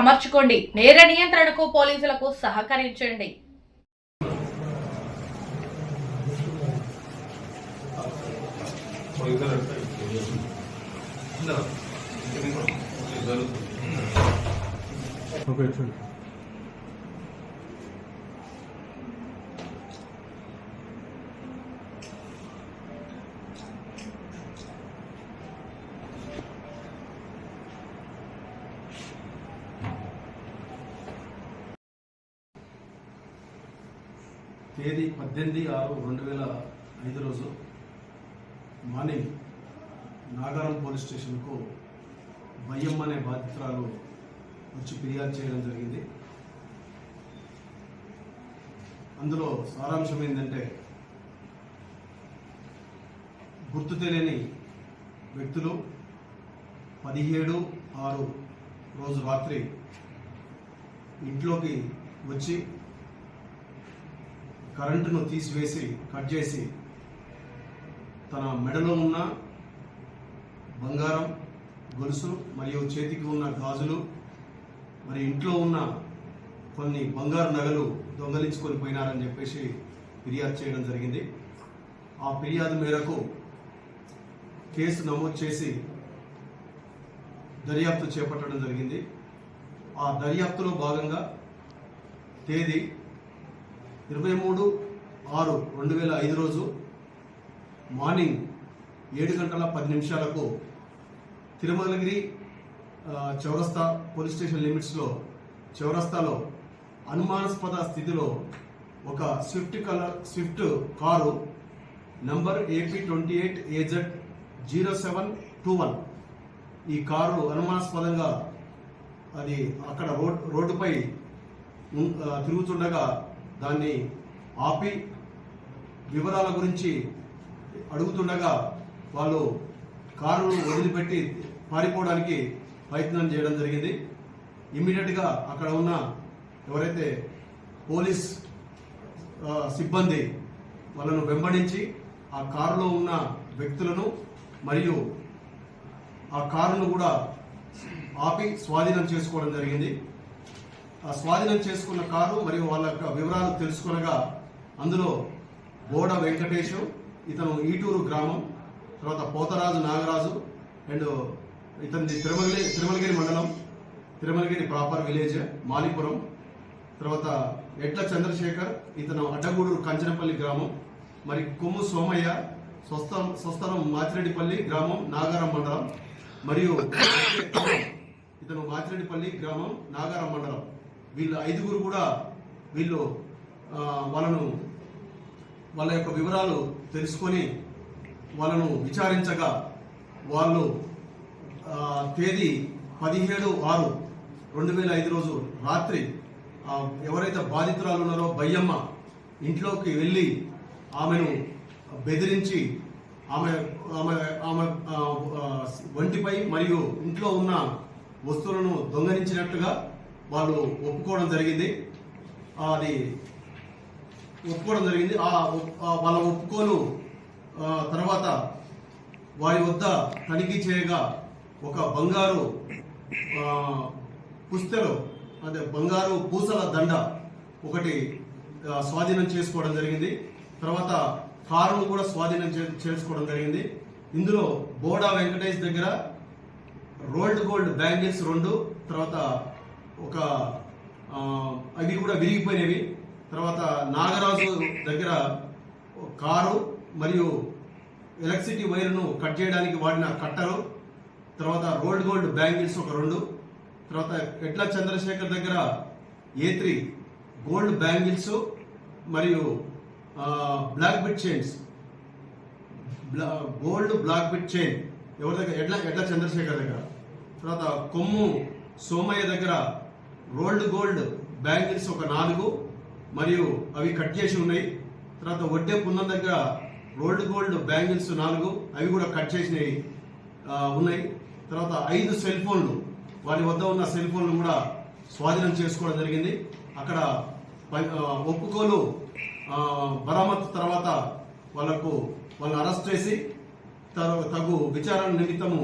అమర్చుకోండి. నేర నియంత్రణకు పోలీసులకు సహకరించండి. ఓకే చూడు. తేదీ పద్దెనిమిది ఆరు రెండు వేల ఐదు రోజు మార్నింగ్ నాగారం పోలీస్ స్టేషన్కు భయ్యమ్మ అనే బాధితురాలు వచ్చి ఫిర్యాదు చేయడం జరిగింది. అందులో సారాంశం ఏంటంటే గుర్తు తెలియని వ్యక్తులు పదిహేడు ఆరు రోజు రాత్రి ఇంట్లోకి వచ్చి కరెంటును తీసివేసి కట్ చేసి తన మెడలో ఉన్న బంగారం గొలుసు మరియు చేతికి ఉన్న గాజులు మరి ఇంట్లో ఉన్న కొన్ని బంగారు నగలు దొంగలించుకొని పోయినారని చెప్పేసి ఫిర్యాదు చేయడం జరిగింది. ఆ ఫిర్యాదు మేరకు కేసు నమోదు చేసి దర్యాప్తు చేపట్టడం జరిగింది. ఆ దర్యాప్తులో భాగంగా తేదీ ఇరవై మూడు ఆరు రెండు వేల ఐదు రోజు మార్నింగ్ ఏడు గంటల పది నిమిషాలకు తిరుమలగిరి చౌరస్తా పోలీస్ స్టేషన్ లిమిట్స్లో చౌరస్తాలో అనుమానాస్పద స్థితిలో ఒక swift colour swift car number AP twenty eight A Z zero seven two one. ఈ కారు అనుమానాస్పదంగా అది అక్కడ రోడ్ రోడ్డుపై తిరుగుతుండగా దాన్ని ఆపి వివరాల గురించి అడుగుతుండగా వాళ్ళు కారును వదిలిపెట్టి పారిపోవడానికి ప్రయత్నం చేయడం జరిగింది. ఇమ్మీడియట్గా అక్కడ ఉన్న ఎవరైతే పోలీస్ సిబ్బంది వాళ్ళను వెంబడించి ఆ కారులో ఉన్న వ్యక్తులను మరియు ఆ కారును కూడా ఆపి స్వాధీనం చేసుకోవడం జరిగింది. స్వాధీనం చేసుకున్న కారు మరియు వాళ్ళ యొక్క వివరాలు తెలుసుకునగా అందులో బోడ వెంకటేష్ ఇతను ఈటూరు గ్రామం తర్వాత పోతరాజు నాగరాజు అండ్ ఇతనిది తిరుమలగిరి తిరుమలగిరి మండలం తిరుమలగిరి ప్రాపర్ విలేజ్ మాలిపురం తర్వాత ఎట్ల చంద్రశేఖర్ ఇతను అడ్డగూడూరు కంచనపల్లి గ్రామం మరి కొమ్ము సోమయ్య స్వస్థ స్వస్థలం మాచిరెడ్డిపల్లి గ్రామం నాగారం మండలం మరియు ఇతను మాచిరెడ్డిపల్లి గ్రామం నాగారం మండలం. వీళ్ళు ఐదుగురు కూడా వీళ్ళు వాళ్ళను వాళ్ళ యొక్క వివరాలు తెలుసుకొని వాళ్ళను విచారించగా వాళ్ళు తేదీ పదిహేడు ఆరు రెండు వేల ఐదు రోజు రాత్రి ఎవరైతే బాధితురాలు ఉన్నారో బయ్యమ్మ ఇంట్లోకి వెళ్ళి ఆమెను బెదిరించి ఆమె ఆమె ఆమె ఒంటిపై మరియు ఇంట్లో ఉన్న వస్తువులను దొంగలించినట్టుగా వాళ్ళు ఒప్పుకోవడం జరిగింది. అది ఒప్పుకోవడం జరిగింది. ఆ వాళ్ళ ఒప్పుకోలు తర్వాత వారి వద్ద తనిఖీ చేయగా ఒక బంగారు ఆ, పుస్తెలు అదే బంగారు పూసల దండ ఒకటి స్వాధీనం చేసుకోవడం జరిగింది. తర్వాత కారును కూడా స్వాధీనం చే- చేసుకోవడం జరిగింది. ఇందులో బోడా వెంకటేష్ దగ్గర రోల్డ్ గోల్డ్ బ్యాంగిల్స్ రెండు తర్వాత ఒక అవి కూడా విరిగిపోయినవి. తర్వాత నాగరాజు దగ్గర ఒక కారు మరియు ఎలక్ట్రిసిటీ వైర్ను కట్ చేయడానికి వాడిన కట్టరు. తర్వాత రోల్డ్ గోల్డ్ బ్యాంగిల్స్ ఒక రెండు. తర్వాత ఎట్ల చంద్రశేఖర్ దగ్గర ఏ త్రీ గోల్డ్ బ్యాంగిల్స్ మరియు black bit chains. Gold black bit chain. ఎవరి దగ్గర ఎడ్ల ఎడ్ల చంద్రశేఖర్ దగ్గర? తర్వాత కొమ్ము సోమయ్య దగ్గర రోల్డ్ గోల్డ్ బ్యాంగిల్స్ ఒక నాలుగు మరియు అవి కట్ చేసి ఉన్నాయి. తర్వాత వడ్డే పున్నం దగ్గర రోల్డ్ గోల్డ్ బ్యాంగిల్స్ నాలుగు అవి కూడా కట్ చేసినవి ఉన్నాయి. తర్వాత ఐదు సెల్ ఫోన్లు వారి వద్ద ఉన్న సెల్ ఫోన్లు కూడా స్వాధీనం చేసుకోవడం జరిగింది. అక్కడ ఒప్పుకోలు బరామత్ తర్వాత వాళ్ళకు వాళ్ళని అరెస్ట్ చేసి తగు విచారణ నిమిత్తము